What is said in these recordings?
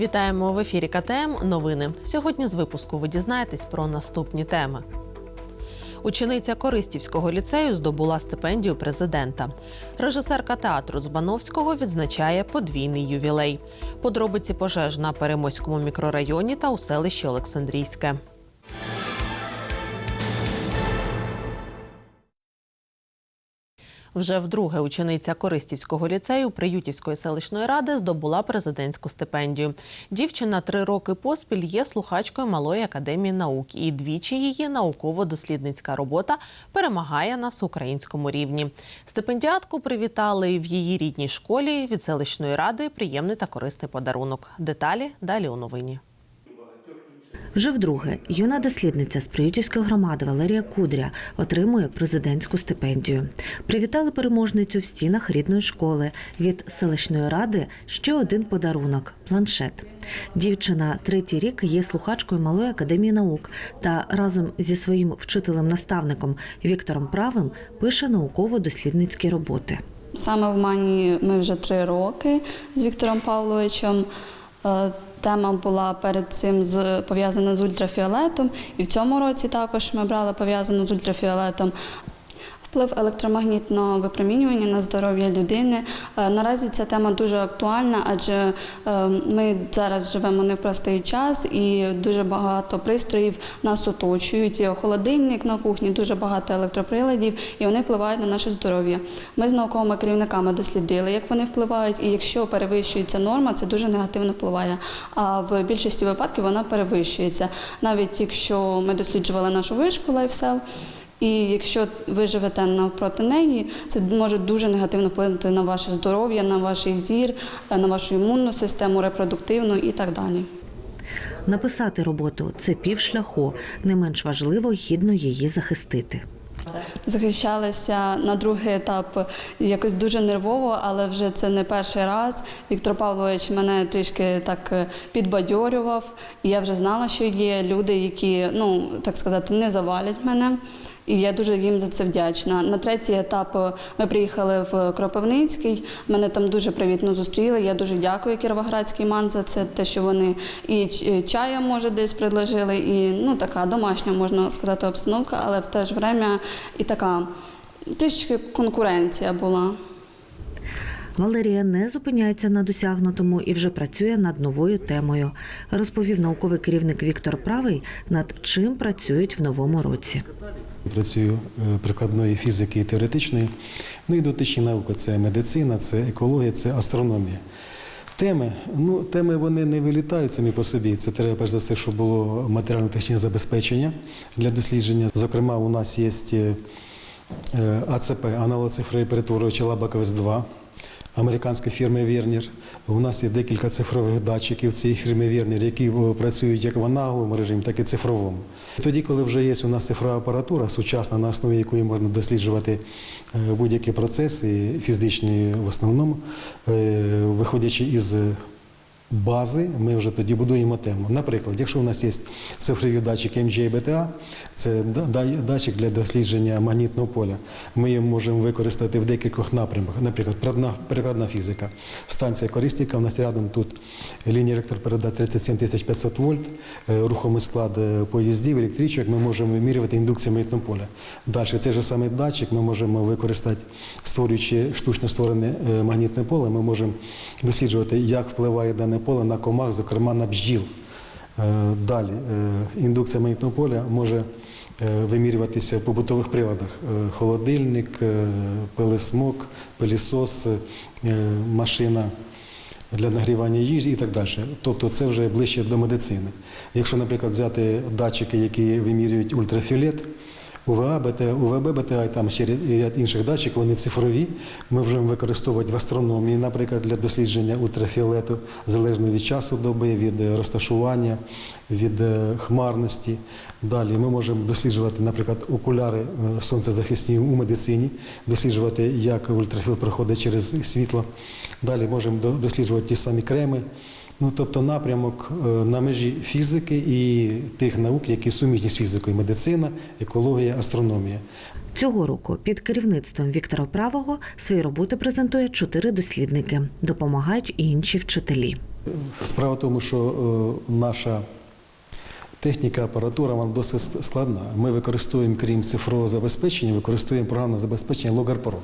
Вітаємо в ефірі КТМ. Новини. Сьогодні з випуску ви дізнаєтесь про наступні теми. Учениця Користівського ліцею здобула стипендію президента. Режисерка театру Збановського відзначає подвійний ювілей. Подробиці пожеж на Перемоському мікрорайоні та у селищі Олександрійське. Вже вдруге учениця Користівського ліцею Приютівської селищної ради здобула президентську стипендію. Дівчина три роки поспіль є слухачкою Малої академії наук, і двічі її науково-дослідницька робота перемагає на всеукраїнському рівні. Стипендіатку привітали в її рідній школі від селищної ради. Приємний та корисний подарунок. Деталі далі у новині. Вже вдруге юна дослідниця з Приютівської громади Валерія Кудря отримує президентську стипендію. Привітали переможницю в стінах рідної школи. Від селищної ради ще один подарунок планшет. Дівчина третій рік є слухачкою Малої академії наук та разом зі своїм вчителем-наставником Віктором Правим пише науково-дослідницькі роботи. Саме в Мані ми вже три роки з Віктором Павловичем. Е, Тема була перед цим з- пов'язана з ультрафіолетом, і в цьому році також ми брали пов'язану з ультрафіолетом. Вплив електромагнітного випромінювання на здоров'я людини. Е, Наразі ця тема дуже актуальна, адже е, ми зараз живемо не в простий час і дуже багато пристроїв нас оточують. Холодильник на кухні, дуже багато електроприладів, і вони впливають на наше здоров'я. Ми з науковими керівниками дослідили, як вони впливають, і якщо перевищується норма, це дуже негативно впливає. А в більшості випадків вона перевищується. Навіть якщо ми досліджували нашу вишку лайфсел. І якщо ви живете навпроти неї, це може дуже негативно вплинути на ваше здоров'я, на ваш зір, на вашу імунну систему, репродуктивну і так далі. Написати роботу це півшляху. Не менш важливо гідно її захистити. Захищалася на другий етап якось дуже нервово, але вже це не перший раз. Віктор Павлович мене трішки так е, підбадьорював, і я вже знала, що є люди, які, ну так сказати, не завалять мене. І я дуже їм за це вдячна. На третій етап е, ми приїхали в Кропивницький. Мене там дуже привітно зустріли. Я дуже дякую Кіровоградський ман за це, те, що вони і чаєм чая, може, десь предложили, і ну така домашня, можна сказати, обстановка, але в те ж время і така трішки конкуренція була. Валерія не зупиняється на досягнутому і вже працює над новою темою. Розповів науковий керівник Віктор Правий, над чим працюють в новому році. Працюю е, прикладної фізики і теоретичної. Ну і дотичні науки це медицина, це екологія, це астрономія. Теми, ну, теми вони не вилітають самі по собі. Це треба перш за все, щоб було матеріально-технічне забезпечення для дослідження. Зокрема, у нас є е, е, АЦП, аналоцифровий перетворювач Лабаковець 2 американської фірми Вірнір. У нас є декілька цифрових датчиків цієї фірми Вірнір, які працюють як в аналоговому режимі, так і цифровому. Тоді, коли вже є у нас цифрова апаратура сучасна, на основі якої можна досліджувати е, будь-які процеси, фізичні в основному, е, виходячи із бази, ми вже тоді будуємо тему. Наприклад, якщо у нас є цифрові датчики MJ BTA, це да- да- датчик для дослідження магнітного поля. Ми його можемо використати в декількох напрямках. Наприклад, прикладна, фізика. Станція Користівка, у нас рядом тут лінія електропередач 37 500 вольт, е, рухомий склад е, поїздів, електричок, ми можемо вимірювати індукцію магнітного поля. Далі цей же самий датчик ми можемо використати, створюючи штучно створене е, магнітне поле, ми можемо досліджувати, як впливає дане поле на комах, зокрема на бджіл. Е, Далі е, індукція магнітного поля може е, вимірюватися в побутових приладах: холодильник, пилисмок, пилісос, машина для нагрівання їжі і так далі. Тобто це вже ближче до медицини. Якщо, наприклад, взяти датчики, які вимірюють ультрафіолет, УВА, БТ, УВБ, БТА і там ще ряд інших датчиків, вони цифрові. Ми можемо використовувати в астрономії, наприклад, для дослідження ультрафіолету, залежно від часу доби, від е, розташування, від е, хмарності. Далі ми можемо досліджувати, наприклад, окуляри е, сонцезахисні у медицині, досліджувати, як ультрафіолет проходить через світло. Далі можемо досліджувати ті самі креми. Ну, тобто напрямок е, на межі фізики і тих наук, які суміжні з фізикою: медицина, екологія, астрономія. Цього року під керівництвом Віктора Правого свої роботи презентує чотири дослідники. Допомагають і інші вчителі. Справа в тому, що е, наша техніка, апаратура вона досить складна. Ми використовуємо, крім цифрового забезпечення, використовуємо програмне забезпечення Логарпро.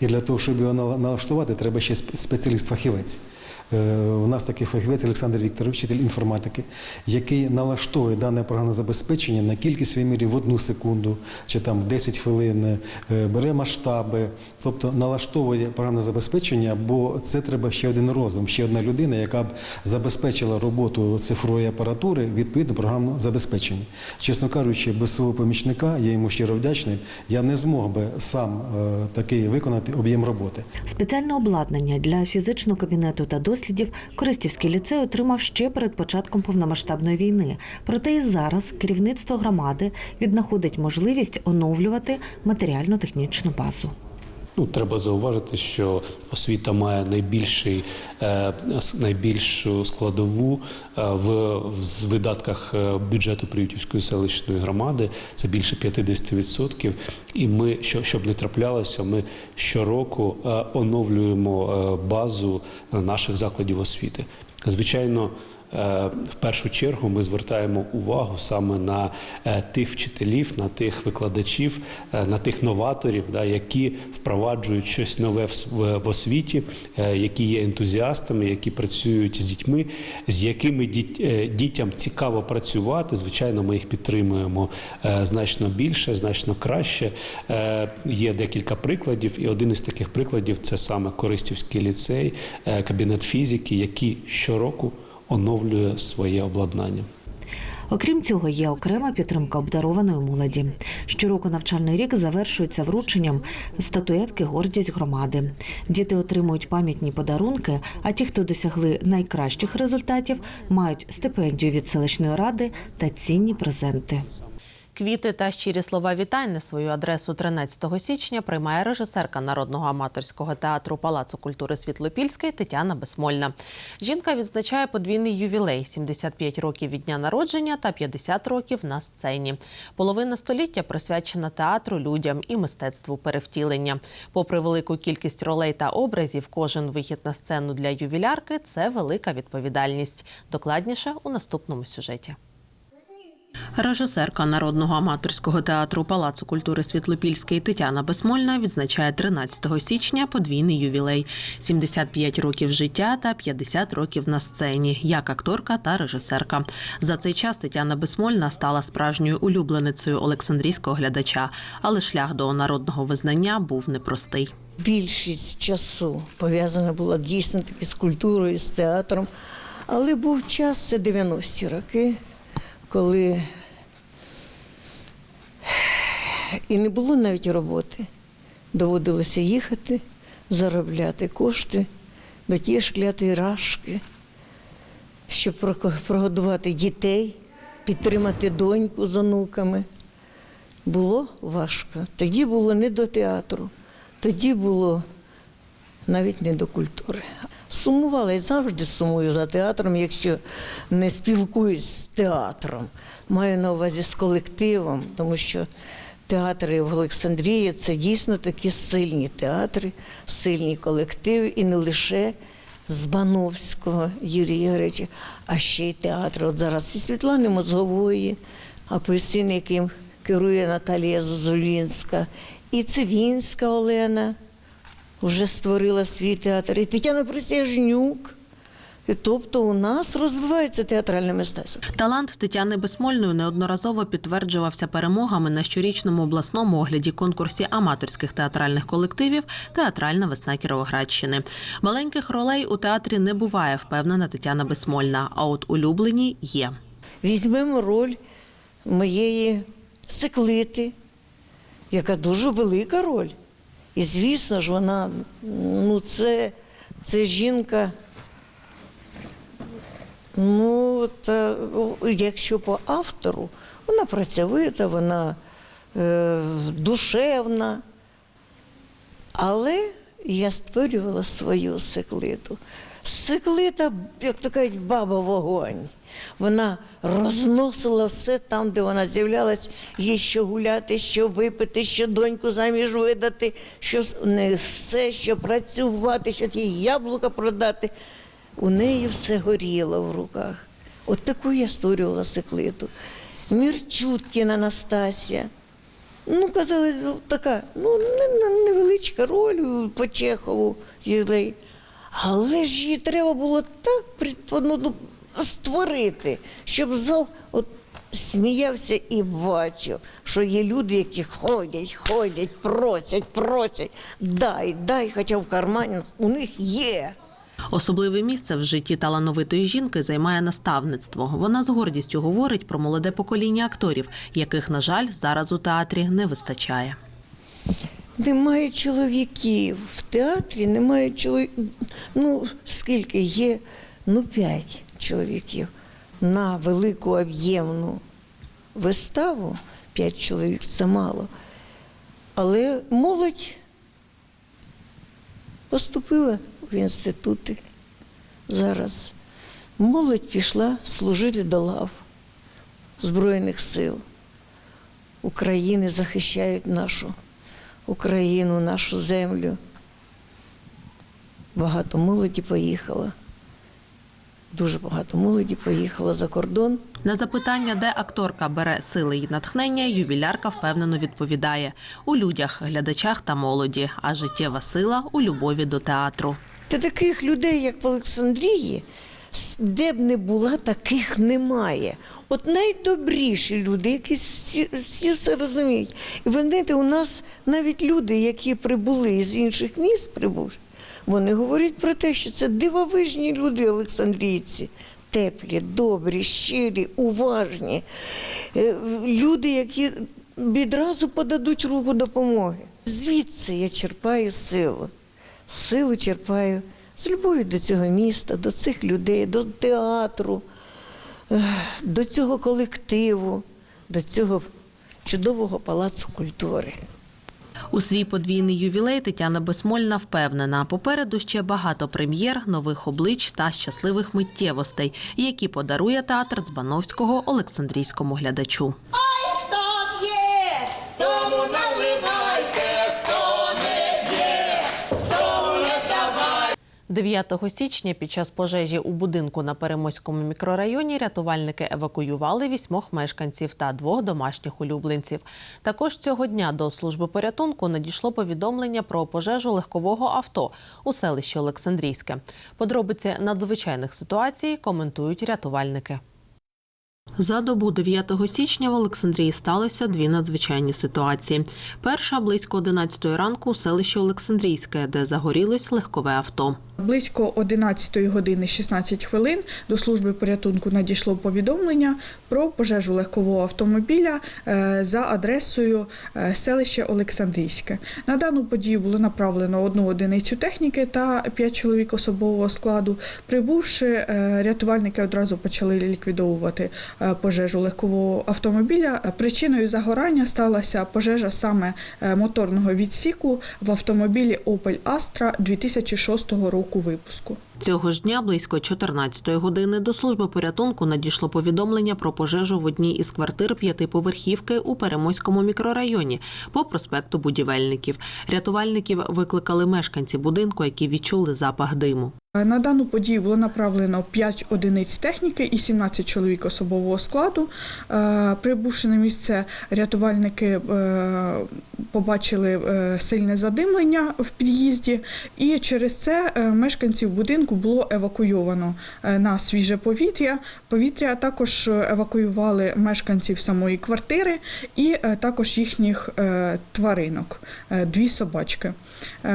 І для того, щоб його налаштувати, треба ще спеціаліст-фахівець. Е, У нас такий фахівець Олександр Вікторович, вчитель інформатики, який налаштовує дане програмне забезпечення на кількість вимірів в одну секунду чи там в 10 хвилин, е, бере масштаби, тобто налаштовує програмне забезпечення, бо це треба ще один розум, ще одна людина, яка б забезпечила роботу цифрової апаратури відповідно програмного забезпечення. Чесно кажучи, без свого помічника, я йому щиро вдячний, я не змог би сам е, такий виконати об'єм роботи. Спеціальне обладнання для фізичного кабінету та дослідів Користівський ліцей отримав ще перед початком повномасштабної війни. Проте і зараз керівництво громади віднаходить можливість оновлювати матеріально-технічну базу. Ну, треба зауважити, що освіта має найбільший, е, найбільшу складову е, в, видатках е, бюджету Приютівської селищної громади. Це більше 50%. І ми, що, щоб не траплялося, ми щороку оновлюємо базу наших закладів освіти. Звичайно, в першу чергу ми звертаємо увагу саме на е, тих вчителів, на тих викладачів, е, на тих новаторів, да, які впроваджують щось нове в освіті, е, які є ентузіастами, які працюють з дітьми, з якими діт- е, дітям цікаво працювати. Звичайно, ми їх підтримуємо е, значно більше, значно краще. Е, Є декілька прикладів, і один із таких прикладів це саме Користівський ліцей, е, кабінет фізики, який щороку оновлює своє обладнання. Окрім цього, є окрема підтримка обдарованої молоді. Щороку навчальний рік завершується врученням статуетки Гордість громади. Діти отримують пам'ятні подарунки, а ті, хто досягли найкращих результатів, мають стипендію від селищної ради та цінні презенти. Квіти та щирі слова вітань на свою адресу 13 січня приймає режисерка народного аматорського театру Палацу культури Світлопільський Тетяна Безмольна. Жінка відзначає подвійний ювілей 75 років від дня народження та 50 років на сцені. Половина століття присвячена театру, людям і мистецтву перевтілення. Попри велику кількість ролей та образів, кожен вихід на сцену для ювілярки це велика відповідальність. Докладніше у наступному сюжеті. Режисерка народного аматорського театру Палацу культури Світлопільський Тетяна Безмольна відзначає 13 січня подвійний ювілей: 75 років життя та 50 років на сцені, як акторка та режисерка. За цей час Тетяна Безмольна стала справжньою улюбленицею Олександрійського глядача, але шлях до народного визнання був непростий. більшість часу пов'язана була дійсно таки з культурою, з театром. Але був час, це 90-ті роки, коли і не було навіть роботи. Доводилося їхати, заробляти кошти до тієї шклятої рашки, щоб прогодувати дітей, підтримати доньку з онуками. Було важко. Тоді було не до театру, тоді було навіть не до культури. Сумувала і завжди сумую за театром, якщо не спілкуюсь з театром. Маю на увазі з колективом, тому що театри в Олександрії це дійсно такі сильні театри, сильні колективи, і не лише з Бановського Юрія Ігоровича, а ще й театри. От зараз і Світлани Мозгової, апельсин, яким керує Наталія Зозулінська, і Цивінська Олена вже створила свій театр, і Тетяна Присяжнюк. І тобто у нас розвивається театральне мистецтво. Талант Тетяни Безмольної неодноразово підтверджувався перемогами на щорічному обласному огляді конкурсі аматорських театральних колективів Театральна весна Кіровоградщини. Маленьких ролей у театрі не буває, впевнена Тетяна Безмольна. А от улюблені є. Візьмемо роль моєї секлити, яка дуже велика роль. І звісно ж, вона, ну, це, це жінка. Ну, та, якщо по автору, вона працьовита, вона е, душевна. Але я створювала свою секлиту. Секлита, як то кажуть, баба вогонь. Вона розносила все там, де вона з'являлась, є що гуляти, що випити, що доньку заміж видати, що не все, що працювати, що ті яблука продати. У неї все горіло в руках. От таку я створювала секлиту. Мірчуткіна Анастасія. Ну, казали, ну, така, ну, не- не- невеличка роль по Чехову ювілей. Але ж її треба було так ну, створити, щоб зал от, сміявся і бачив, що є люди, які ходять, ходять, просять, просять. Дай, дай, хоча в кармані у них є. Особливе місце в житті талановитої жінки займає наставництво. Вона з гордістю говорить про молоде покоління акторів, яких, на жаль, зараз у театрі не вистачає. Немає чоловіків. В театрі немає чоловіків. Ну, скільки є? Ну, п'ять чоловіків. На велику об'ємну виставу п'ять чоловік це мало. Але молодь поступила в інститути зараз. Молодь пішла служити до лав Збройних сил. України захищають нашу Україну, нашу землю. Багато молоді поїхало. Дуже багато молоді поїхало за кордон. На запитання, де акторка бере сили і натхнення, ювілярка впевнено відповідає у людях, глядачах та молоді, а життєва сила у любові до театру. Та таких людей, як в Олександрії, де б не була, таких немає. От найдобріші люди, якісь всі, всі все розуміють. І ви знаєте, у нас навіть люди, які прибули з інших міст, прибувши, вони говорять про те, що це дивовижні люди, олександрійці. Теплі, добрі, щирі, уважні. Е, Люди, які відразу подадуть руку допомоги. Звідси я черпаю силу. Силу черпаю з любові до цього міста, до цих людей, до театру, до цього колективу, до цього чудового палацу культури. У свій подвійний ювілей Тетяна Безмольна впевнена, попереду ще багато прем'єр, нових облич та щасливих миттєвостей, які подарує театр Дзбановського Олександрійському глядачу. 9 січня під час пожежі у будинку на Перемоському мікрорайоні рятувальники евакуювали вісьмох мешканців та двох домашніх улюбленців. Також цього дня до служби порятунку надійшло повідомлення про пожежу легкового авто у селищі Олександрійське. Подробиці надзвичайних ситуацій коментують рятувальники. За добу 9 січня в Олександрії сталося дві надзвичайні ситуації. Перша близько 11 ранку у селищі Олександрійське, де загорілось легкове авто. Близько 11 години 16 хвилин до служби порятунку надійшло повідомлення про пожежу легкового автомобіля е, за адресою е, селище Олександрійське. На дану подію було направлено одну одиницю техніки та 5 чоловік особового складу. Прибувши, е, рятувальники одразу почали ліквідовувати пожежу легкового автомобіля. Причиною загорання сталася пожежа саме моторного відсіку в автомобілі Opel Astra 2006 року випуску. Цього ж дня близько 14-ї години до служби порятунку надійшло повідомлення про пожежу в одній із квартир п'ятиповерхівки у Перемойському мікрорайоні по проспекту Будівельників. Рятувальників викликали мешканці будинку, які відчули запах диму. Е, На дану подію було направлено 5 одиниць техніки і 17 чоловік особового складу. Е, Прибувши на місце, рятувальники е, побачили сильне задимлення в під'їзді, і через це мешканців будинку було евакуйовано на свіже повітря. Повітря також евакуювали мешканців самої квартири і також їхніх тваринок, дві собачки.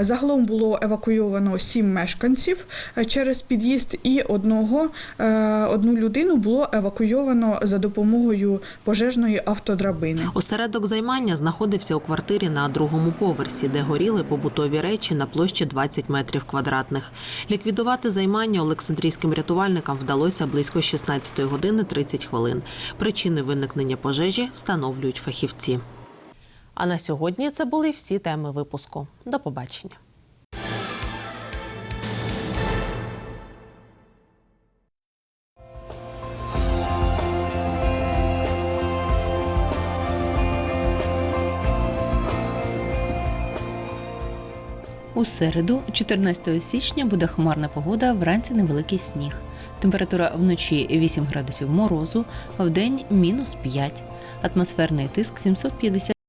Загалом було евакуйовано сім мешканців через під'їзд, і одного е, одну людину було евакуйовано за допомогою пожежної автодрабини. Осередок займання знаходився у квартирі на другому поверсі, де горіли побутові речі на площі 20 метрів квадратних. Ліквідувати займання Олександрійським рятувальникам вдалося близько 16 години 30 хвилин. Причини виникнення пожежі встановлюють фахівці. А на сьогодні це були всі теми випуску. До побачення. У середу, 14 січня, буде хмарна погода, вранці невеликий сніг. Температура вночі 8 градусів морозу, вдень мінус 5. Атмосферний тиск 750